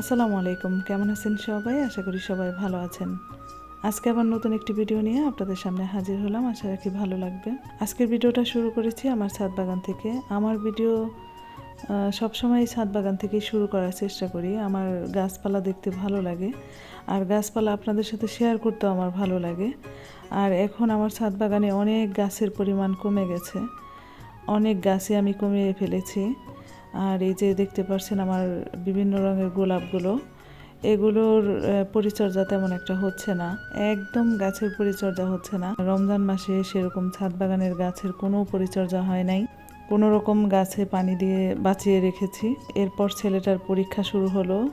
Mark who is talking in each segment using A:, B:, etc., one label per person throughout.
A: আসসালামু আলাইকুম। কেমন আছেন সবাই? আশা করি সবাই ভালো আছেন। আজকে আবার নতুন একটি ভিডিও নিয়ে আপনাদের সামনে হাজির হলাম। আশা রাখি ভালো লাগবে। আজকের ভিডিওটা শুরু করেছি আমার ছাদ বাগান থেকে। আমার ভিডিও সবসময় ছাদ বাগান থেকে শুরু করার চেষ্টা করি। আমার গাছপালা দেখতে ভালো লাগে। আর গাছপালা আপনাদের সাথে শেয়ার করতেও আমার ভালো লাগে। আর এখন আমার ছাদ বাগানে অনেক গাছের পরিমাণ কমে গেছে। অনেক গাছে আমি কমিয়ে ফেলেছি। আর এই যে দেখতে পাচ্ছেন আমার বিভিন্ন রঙের গোলাপগুলো, এগুলোর পরিচর্যা তেমন একটা হচ্ছে না। একদম গাছের পরিচর্যা হচ্ছে না। রমজান মাসে সেরকম ছাদ বাগানের গাছের কোনো পরিচর্যা হয় নাই। কোনো রকম গাছে পানি দিয়ে বাঁচিয়ে রেখেছি। এরপর ছেলেটার পরীক্ষা শুরু হলো।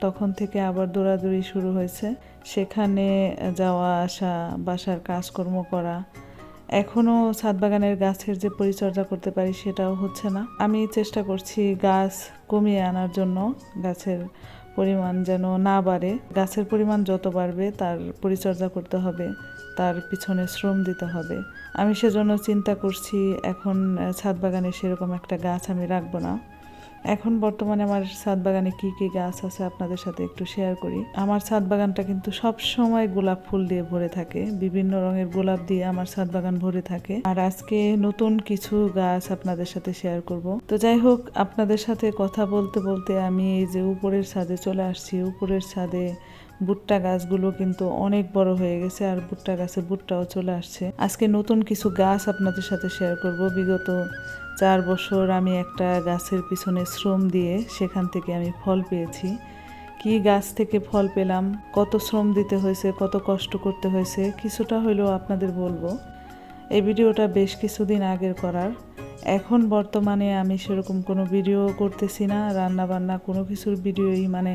A: তখন থেকে আবার দৌড়াদৌড়ি শুরু হয়েছে। সেখানে যাওয়া, আসা, বাসার কাজকর্ম করা এখনও ছাদ বাগানের গাছের যে পরিচর্যা করতে পারি সেটাও হচ্ছে না। আমি চেষ্টা করছি গাছ কমিয়ে আনার জন্য, গাছের পরিমাণ যেন না বাড়ে। গাছের পরিমাণ যত বাড়বে, তার পরিচর্যা করতে হবে, তার পিছনে শ্রম দিতে হবে। আমি সেজন্য চিন্তা করছি, এখন ছাদ বাগানে সেরকম একটা গাছ আমি রাখব না। এখন বর্তমানে আমার ছাদ বাগানে কি কি গাছ আছে আপনাদের সাথে একটু শেয়ার করি। আমার ছাদ বাগানটা কিন্তু সব সময় গোলাপ ফুল দিয়ে ভরে থাকে। বিভিন্ন রঙের গোলাপ দিয়ে আমার ছাদ বাগান ভরে থাকে। আর আজকে নতুন কিছু গাছ আপনাদের সাথে শেয়ার করব। তো যাই হোক, আপনাদের সাথে কথা বলতে বলতে আমি এই যে উপরের ছাদে চলে আসছি। উপরের ছাদে ভুট্টা গাছগুলো কিন্তু অনেক বড় হয়ে গেছে আর ভুট্টা গাছে ভুট্টাও চলে আসছে। আজকে নতুন কিছু গাছ আপনাদের সাথে শেয়ার করব। বিগত চার বছর আমি একটা গাছের পিছনে শ্রম দিয়ে সেখান থেকে আমি ফল পেয়েছি। কি গাছ থেকে ফল পেলাম? কত শ্রম দিতে হয়েছে? কত কষ্ট করতে হয়েছে? কিছুটা হলেও আপনাদের বলব। এই ভিডিওটা বেশ কিছুদিন আগের করার। এখন বর্তমানে আমি সেরকম কোনো ভিডিও করতেছি না রান্না বান্না কোনো কিছুর ভিডিওই মানে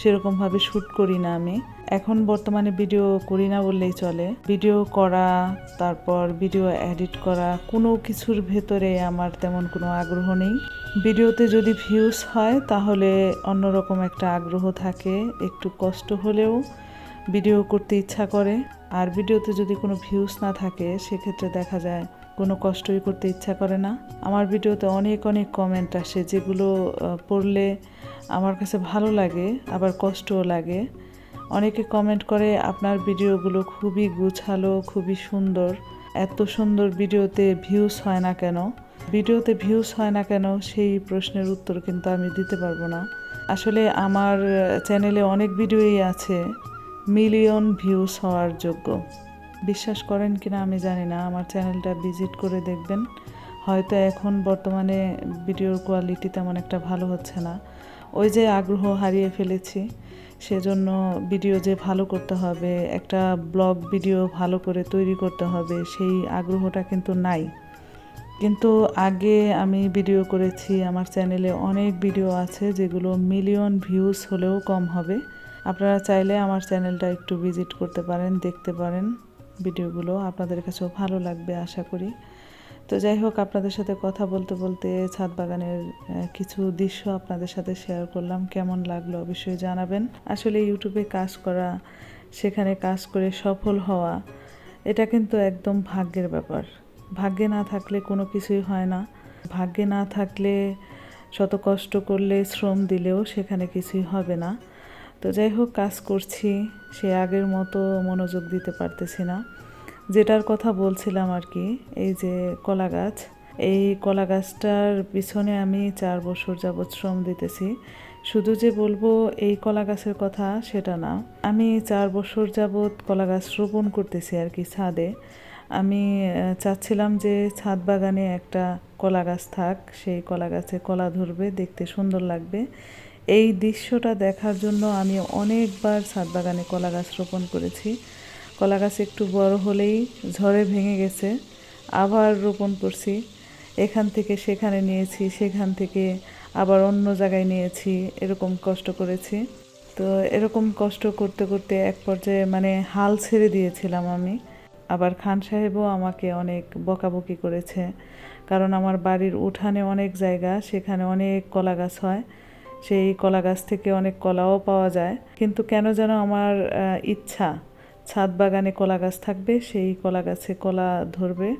A: সেরকমভাবে শ্যুট করি না আমি। এখন বর্তমানে ভিডিও করি না বললেই চলে। ভিডিও করা, তারপর ভিডিও এডিট করা, কোনো কিছুর ভেতরে আমার তেমন কোনো আগ্রহ নেই। ভিডিওতে যদি ভিউজ হয়, তাহলে অন্যরকম একটা আগ্রহ থাকে, একটু কষ্ট হলেও ভিডিও করতে ইচ্ছা করে। আর ভিডিওতে যদি কোনো ভিউজ না থাকে, সেক্ষেত্রে দেখা যায় কোনো কষ্টই করতে ইচ্ছা করে না। আমার ভিডিওতে অনেক অনেক কমেন্ট আসে যেগুলো পড়লে আমার কাছে ভালো লাগে, আবার কষ্টও লাগে। অনেকে কমেন্ট করে, আপনার ভিডিওগুলো খুবই গুছালো, খুবই সুন্দর। এত সুন্দর ভিডিওতে ভিউজ হয় না কেন? ভিডিওতে ভিউজ হয় না কেন, সেই প্রশ্নের উত্তর কিন্তু আমি দিতে পারব না। আসলে আমার চ্যানেলে অনেক ভিডিওই আছে, মিলিয়ন ভিউজ হওয়ার যোগ্য। বিশ্বাস করেন কি না আমি জানি না। আমার চ্যানেলটা ভিজিট করে দেখবেন। হয়তো এখন বর্তমানে ভিডিওর কোয়ালিটি তেমন একটা ভালো হচ্ছে না। ওই যে আগ্রহ হারিয়ে ফেলেছি, সেজন্য ভিডিও যে ভালো করতে হবে, একটা ব্লগ ভিডিও ভালো করে তৈরি করতে হবে, সেই আগ্রহটা কিন্তু নাই। কিন্তু আগে আমি ভিডিও করেছি, আমার চ্যানেলে অনেক ভিডিও আছে যেগুলো মিলিয়ন ভিউজ হলেও কম হবে। আপনারা চাইলে আমার চ্যানেলটা একটু ভিজিট করতে পারেন, দেখতে পারেন। ভিডিওগুলো আপনাদের কাছেও ভালো লাগবে আশা করি। তো যাই হোক, আপনাদের সাথে কথা বলতে বলতে ছাদ বাগানের কিছু দৃশ্য আপনাদের সাথে শেয়ার করলাম। কেমন লাগল অবশ্যই জানাবেন। আসলে ইউটিউবে কাজ করা, সেখানে কাজ করে সফল হওয়া, এটা কিন্তু একদম ভাগ্যের ব্যাপার। ভাগ্যে না থাকলে কোনো কিছুই হয় না। ভাগ্যে না থাকলে শত কষ্ট করলে শ্রম দিলেও সেখানে কিছুই হবে না। তো যাই হোক, কাজ করছি। সে আগের মতো মনোযোগ দিতে পারতেছি না। যেটার কথা বলছিলাম আর কি, এই যে কলা গাছ। এই কলা গাছটার পিছনে আমি চার বছর যাবৎ শ্রম দিতেছি। শুধু যে বলব এই কলা গাছের কথা, সেটা না। আমি চার বছর যাবৎ কলা গাছ রোপণ করতেছি আর কি ছাদে। আমি চাচ্ছিলাম যে ছাদ বাগানে একটা কলা গাছ থাক। সেই কলা গাছে কলা ধরবে, দেখতে সুন্দর লাগবে। এই দৃশ্যটা দেখার জন্য আমি অনেকবার ছাদ বাগানে কলা গাছ রোপণ করেছি। কলা গাছ একটু বড় হলেই ঝড়ে ভেঙে গেছে। আবার রোপণ করছি। এখান থেকে সেখানে নিয়েছি, সেখান থেকে আবার অন্য জায়গায় নিয়েছি। এরকম কষ্ট করেছি। তো এরকম কষ্ট করতে করতে এক পর্যায়ে মানে হাল ছেড়ে দিয়েছিলাম আমি। আবার খান সাহেবও আমাকে অনেক বকাবকি করেছে। কারণ আমার বাড়ির উঠানে অনেক জায়গা, সেখানে অনেক কলা গাছ হয়। সেই কলা গাছ থেকে অনেক কলাও পাওয়া যায়। কিন্তু কেন যেন আমার ইচ্ছা, ছাদ বাগানে কলা গাছ থাকবে, সেই কলা গাছে কলা ধরবে,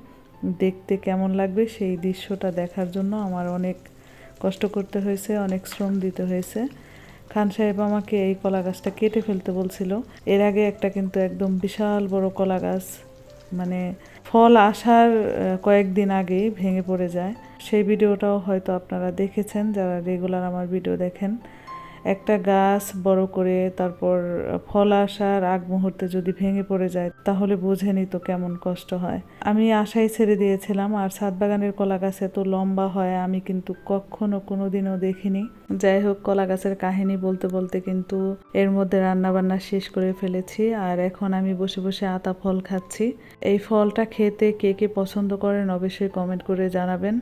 A: দেখতে কেমন লাগবে, সেই দৃশ্যটা দেখার জন্য আমার অনেক কষ্ট করতে হয়েছে, অনেক শ্রম দিতে হয়েছে। খান সাহেব আমাকে এই কলা গাছটা কেটে ফেলতে বলছিল। এর আগে একটা কিন্তু একদম বিশাল বড় কলা গাছ মানে ফল আসার কয়েকদিন আগেই ভেঙে পড়ে যায়। সেই ভিডিওটাও হয়তো আপনারা দেখেছেন, যারা রেগুলার আমার ভিডিও দেখেন। একটা গাছ বড় করে তারপর ফল আসার আগ মুহূর্তে যদি ভেঙে পড়ে যায়, তাহলে বুঝেনি তো কেমন কষ্ট হয়। আমি আশাই ছেড়ে দিয়েছিলাম, আর ছাদ বাগানের কলা গাছ এত লম্বা হয়, আমি কিন্তু কখনো কোনো দিনও দেখিনি। যাই হোক, কলা গাছের কাহিনী বলতে বলতে কিন্তু এর মধ্যে রান্না বান্না শেষ করে ফেলেছি। আর এখন আমি বসে বসে আতা ফল খাচ্ছি। এই ফলটা খেতে কে কে পছন্দ করেন অবশ্যই কমেন্ট করে জানাবেন।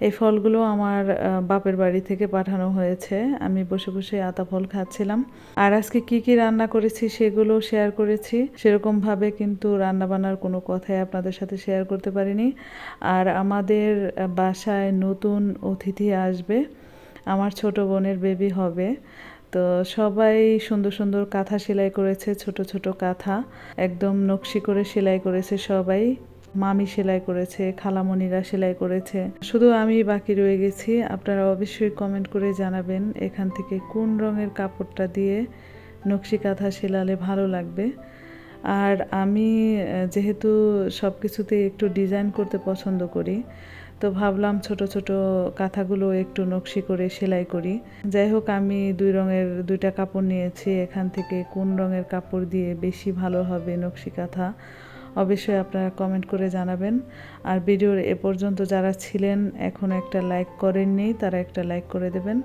A: এই ফলগুলো আমার বাপের বাড়ি থেকে পাঠানো হয়েছে। আমি বসে বসে আতা ফল খাচ্ছিলাম। আর আজকে কি কি রান্না করেছি সেগুলো শেয়ার করেছি। সেরকম ভাবে কিন্তু রান্না বান্নার কোনো কথাই আপনাদের সাথে শেয়ার করতে পারিনি। আর আমাদের বাসায় নতুন অতিথি আসবে। আমার ছোট বোনের বেবি হবে। তো সবাই সুন্দর সুন্দর কাঁথা সেলাই করেছে, ছোট ছোট কাঁথা। একদম নকশি করে সেলাই করেছে সবাই। মামি সেলাই করেছে, খালামণিরা সেলাই করেছে। শুধু আমি বাকি রয়ে গেছি। আপনারা অবশ্যই কমেন্ট করে জানাবেন এখান থেকে কোন রঙের কাপড়টা দিয়ে নকশি কাঁথা সেলালে ভালো লাগবে। আর আমি যেহেতু সব কিছুতে একটু ডিজাইন করতে পছন্দ করি তো ভাবলাম ছোট ছোট কাঁথাগুলো একটু নকশি করে সেলাই করি। যাই হোক, আমি দুই রঙের দুইটা কাপড় নিয়েছি। এখান থেকে কোন রঙের কাপড় দিয়ে বেশি ভালো হবে নকশি কাঁথা, অবশ্যই আপনারা কমেন্ট করে জানাবেন। আর ভিডিওর এ পর্যন্ত যারা ছিলেন, এখন একটা লাইক করেননি, তারা একটা লাইক করে দেবেন।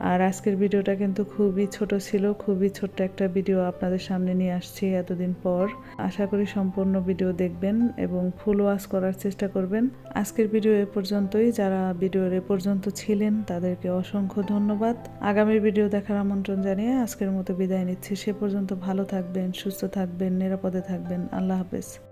A: আর আজকের ভিডিওটা কিন্তু খুবই ছোট ছিল, খুবই ছোট্ট একটা ভিডিও আপনাদের সামনে নিয়ে আসছি এতদিন পর। আশা করি সম্পূর্ণ ভিডিও দেখবেন এবং ফুল ওয়াশ করার চেষ্টা করবেন। আজকের ভিডিও এ পর্যন্তই। যারা ভিডিওর এ পর্যন্ত ছিলেন, তাদেরকে অসংখ্য ধন্যবাদ। আগামী ভিডিও দেখার আমন্ত্রণ জানিয়ে আজকের মতো বিদায় নিচ্ছি। সে পর্যন্ত ভালো থাকবেন, সুস্থ থাকবেন, নিরাপদে থাকবেন। আল্লাহ হাফেজ।